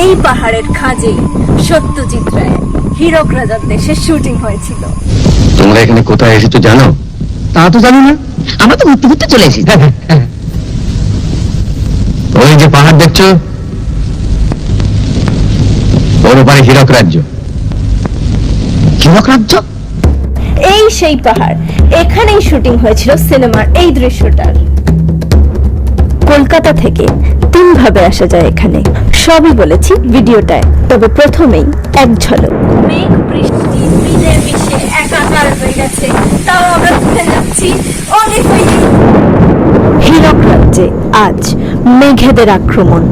এই পাহাড়ের খাঁজেই সত্যজিৎ রায় হীরক রাজার দেশে শুটিং হয়েছিল। তোমরা এখানে কোথায় এসেছ জানো? তা তো জানি না। আমরা তো ঘুরতে ঘুরতে চলে এসেছি। ওই যে পাহাড় দেখছ? ওর ওপারে হীরক রাজ্য। হীরক রাজ্য? এই সেই পাহাড়। এখানেই শুটিং হয়েছিল সিনেমার এই দৃশ্যটার। কলকাতা থেকে তিন ভাবে আসা যায় এখানে। সবই বলেছি ভিডিওটায় তবে প্রথমেই এক ঝলক। মেঘ বৃষ্টি মিলে মিশে একাকার হয়ে গেছে। তাও আমরা ঘুরে যাচ্ছি অনেক হীরক রাজ্যে আজ মেঘেদের আক্রমণ।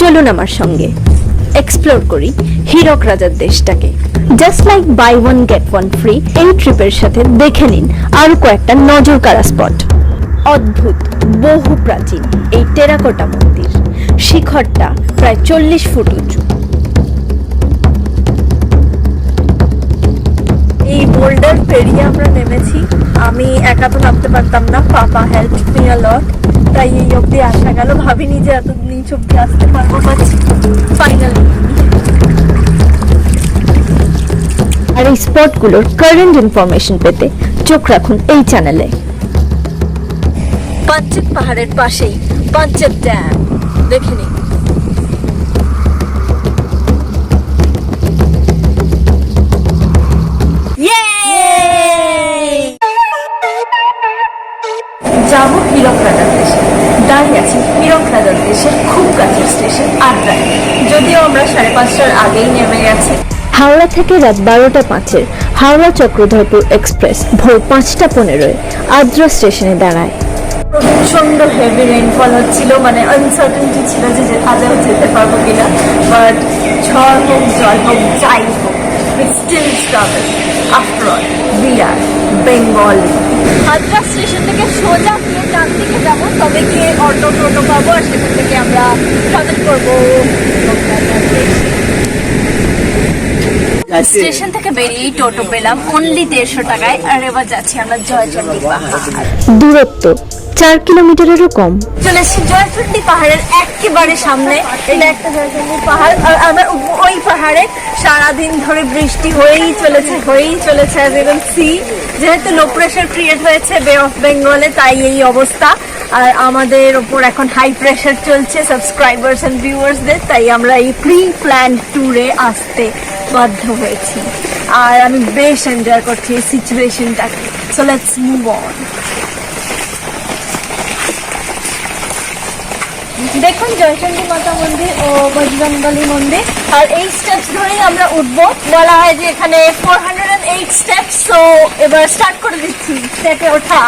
চলুন আমার সঙ্গে। এক্সপ্লোর করি হীরক রাজার দেশটাকে। Just like buy one get one free এই ট্রিপের সাথে দেখে নিন আরও কয়েকটা নজর কাড়া স্পট অদ্ভুত, বহু প্রাচীন এই টেরাকোটা মন্দির। শিখরটা প্রায় চল্লিশ ফুট উঁচু। এই বোল্ডার পেরিয়ে আমরা নেমেছি। আমি একা তো নামতে পারতাম না, পাপা হেল্প মি আ লট তাই এই অবধি আসা গেল। ভাবিনি যে এত নিচ অব্দি আসতে পারব বাট ফাইনালি আর এই স্পটগুলোর কারেন্ট ইনফরমেশন পেতে চোখ রাখুন এই চ্যানেলে পাঞ্চেত পাহাড়ের পাশেই পাঞ্চেত ড্যাম দেখে নিন। যাব দাঁড়িয়ে আছি। রাজার দেশের খুব কাছের স্টেশন আদ্রায় যদিও আমরা সাড়ে পাঁচটার আগেই নেমে গেছি। হাওড়া থেকে রাত বারোটা পাঁচের হাওড়া চক্রধরপুর এক্সপ্রেস ভোর পাঁচটা পনেরোয় আদ্রা স্টেশনে দাঁড়ায়। প্রচণ্ড হেভি রেইনফল হচ্ছিল মানে আনসার্টেনটি ছিল যে যে আদেও যেতে পারব কিনা। বাট ঝড় হোক জল হোক যাই হোক still travel after all we are Bengali Hazra station থেকে সোজা গিয়ে ডান দিকে যাব তবে গিয়ে টোটো পাবো আর সেখান থেকে আমরা ট্রাভেল করব স্টেশন থেকে বেরিয়েই টোটো পেলাম অনলি দেড়শো টাকায় আর এবার যাচ্ছি আমরা জয়চন্ডী পাহাড়। দূরত্ব চার কিলোমিটারেরও কম। চলে এসেছি জয়চন্ডী পাহাড়ের একেবারে সামনে। এটা একটা জয়চন্ডী পাহাড় আর আমরা ওই পাহাড়ে সারাদিন ধরে বৃষ্টি হয়েই চলেছে হয়েই চলেছে সি যেহেতু লো প্রেশার ক্রিয়েট হয়েছে বে অফ বেঙ্গলে তাই এই অবস্থা। আর আমাদের ওপর এখন হাই প্রেশার চলছে সাবস্ক্রাইবার্স এন্ড ভিউয়ার্সদের তাই আমরা এই প্রি প্ল্যান ট্যুরে আসতে বাধ্য হয়েছি। আর আমি বেশ এনজয় করছি এই সিচুয়েশনটাকে সো লেটস মুভ অন দেখুন জয়চন্ডী মাতা মন্দির ও বজরঙ্গলী মন্দির। আর এই স্টেপস ধরেই আমরা উঠবো। বলা হয় যে এখানে four hundred and eight steps so এবার স্টার্ট করে দিচ্ছি। স্টেপে ওঠা।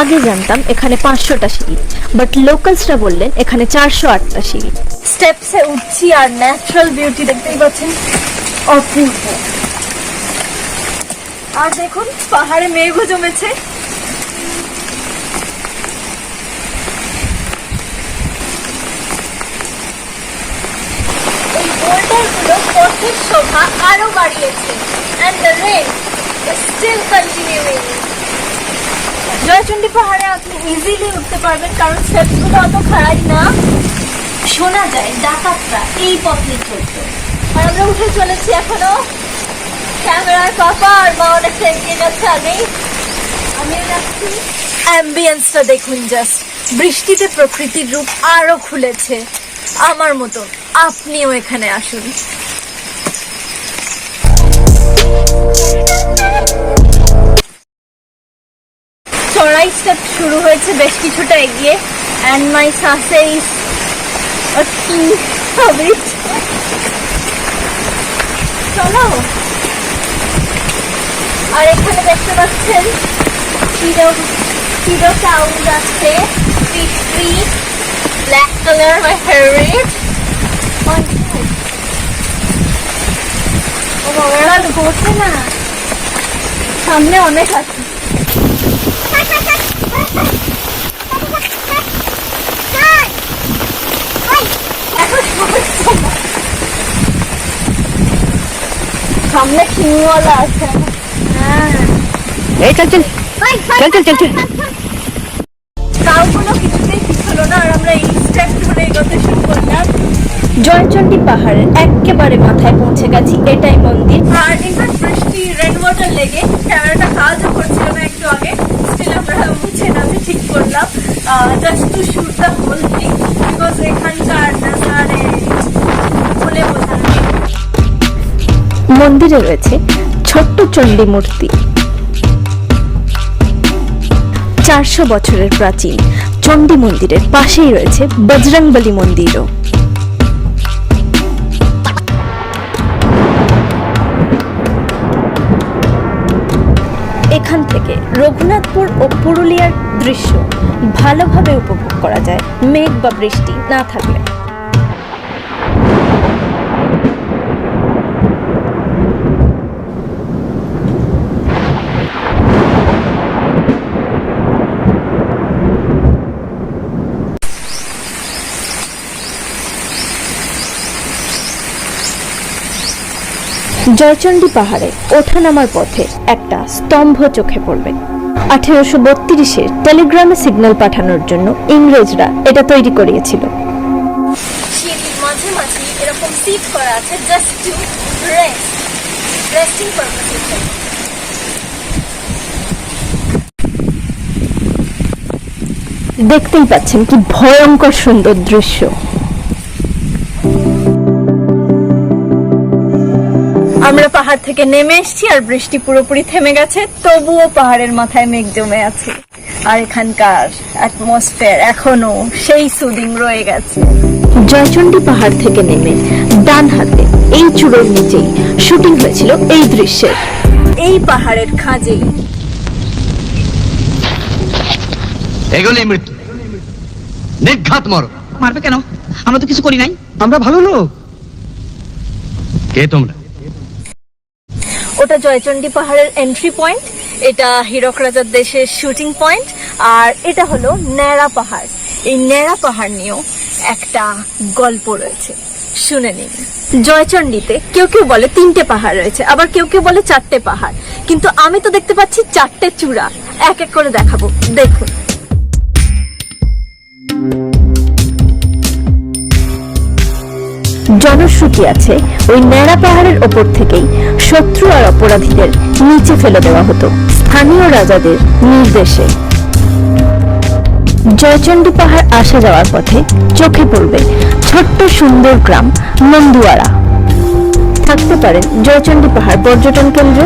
আগে জানতাম এখানে পাঁচশোটা সিঁড়ি বাট লোকালসরা বললেন এখানে চারশো আটটা সিঁড়ি। স্টেপসে উঠছি আর ন্যাচারাল বিউটি দেখতেই পাচ্ছেন, অপূর্ব। আর দেখুন, পাহাড়ে মেঘও জমেছে। পথের শোভা আরও বাড়িয়েছে। And the rain still continuing Joychandi পাহাড়ে আপনি ইজিলি উঠতে পারবেন, কারণ স্টেপসগুলো অত খারাপ না। শোনা যায়, ডাকাতরা এই পথে চলতো আর আমরা উঠে চলেছি এখনও। ক্যামেরার পাপা আর মা অনেকটা এগিয়ে যাচ্ছে আগেই আমিও যাচ্ছি। অ্যাম্বিয়েন্সটা দেখুন জাস্ট বৃষ্টিতে প্রকৃতির রূপ আরও খুলেছে। আমার মতো আপনিও এখানে আসুন। চড়াই স্টেপ শুরু হয়েছে, বেশ কিছুটা এগিয়ে। অ্যান্ড মাই সাসে ইজ চলো। আর এখানে দেখতে পাচ্ছেন চিরো সাউন্ড আছে। Fish black colour my favourite ও বাবা ঘুরছে না। সামনে অনেক আছে। সামনে সিংহওয়ালা আছে। হ্যাঁ এই চল চল। চল চল চল চল। তাও কোনো কিছুতেই ঠিক হলো না আর আমরা ধরে এগোতে শুরু করলাম। জয়চণ্ডী পাহাড়ের একেবারে মাথায় পৌঁছে গেছি এটাই মন্দির। আর ইনফ্যাক্ট বৃষ্টি রেড ওয়াটার লেগে ক্যামেরাটা কাজও করছিল না একটু আগে স্টিল আমরা মুছে নামে ঠিক করলাম just to shoot the whole thing because এখানকার নাজারে বলে। মন্দিরে রয়েছে ছোট্ট চণ্ডী মূর্তি চারশো বছরের প্রাচীন চণ্ডী মন্দিরের পাশেই রয়েছে বজরংবলী মন্দিরও এখান থেকে রঘুনাথপুর ও পুরুলিয়ার দৃশ্য ভালোভাবে উপভোগ করা যায়, মেঘ বা বৃষ্টি না থাকলে। জয়চণ্ডী পাহাড়ে ওঠানামার পথে একটা স্তম্ভ চোখে পড়বে। আঠেরোশো বত্রিশে টেলিগ্রামে সিগন্যাল পাঠানোর জন্য ইংরেজরা এটা তৈরি করিয়েছিল। মাঝে মাঝে এরকম সিট করা আছে জাস্ট টু রেস্ট রেস্টিং পারপাসের দেখতেই পাচ্ছেন কি ভয়ঙ্কর সুন্দর দৃশ্য। আমরা পাহাড় থেকে নেমে এসেছি আর বৃষ্টি পুরোপুরি থেমে গেছে তবুও পাহাড়ের মাথায় মেঘ জমে আছে। আর এখানকার অ্যাটমসফিয়ার এখনও সেই সুদিং রয়ে গেছে। জয়চণ্ডী পাহাড় থেকে নেমে ডান হাতে এই চূড়োর নিচেই শুটিং হয়েছিল এই দৃশ্যের। এই পাহাড়ের খাঁজেই। এগুলোই মৃত্যু। নিঘাত মর মারবে কেন? আমরা তো কিছু করি নাই। আমরা ভালো লোক। কে তোমরা? ওটা জয়চণ্ডী পাহাড়ের এন্ট্রি পয়েন্ট এটা হীরক রাজার দেশের শুটিং পয়েন্ট আর এটা হলো ন্যাড়া পাহাড়। এই ন্যাড়া পাহাড় নিয়েও একটা গল্প রয়েছে। শুনে নিন। জয়চণ্ডীতে কেউ কেউ বলে তিনটে পাহাড় রয়েছে, আবার কেউ কেউ বলে চারটে পাহাড়। কিন্তু আমি তো দেখতে পাচ্ছি চারটে চূড়া। এক এক করে দেখাবো। দেখুন। জনশ্রুতি আছে, ওই ন্যাড়া পাহাড়ের ওপর থেকেই শত্রু আর অপরাধীদের নিচে ফেলে দেওয়া হতো। স্থানীয় রাজাদের নির্দেশে। জয়চণ্ডী পাহাড় আসা যাওয়ার পথে চোখে পড়বে ছোট্ট সুন্দর গ্রাম নন্দুয়ারা। থাকতে পারেন জয়চণ্ডী পাহাড় পর্যটন কেন্দ্র,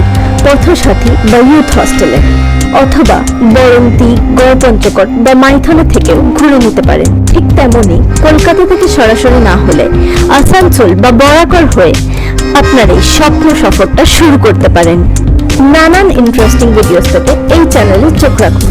পথসাথী বা ইউথ হস্টেলে অথবা বরন্তি গড়পঞ্চকট বা মাইথনে থেকেও ঘুরে নিতে পারেন। ঠিক তেমনি কলকাতা থেকে সরাসরি না হলে আসানসোল বা বরাকর হয়ে আপনার এই স্বপ্ন সফরটা শুরু করতে পারেন। নানান ইন্টারেস্টিং ভিডিওস পেতে এই চ্যানেলে চোখ রাখুন।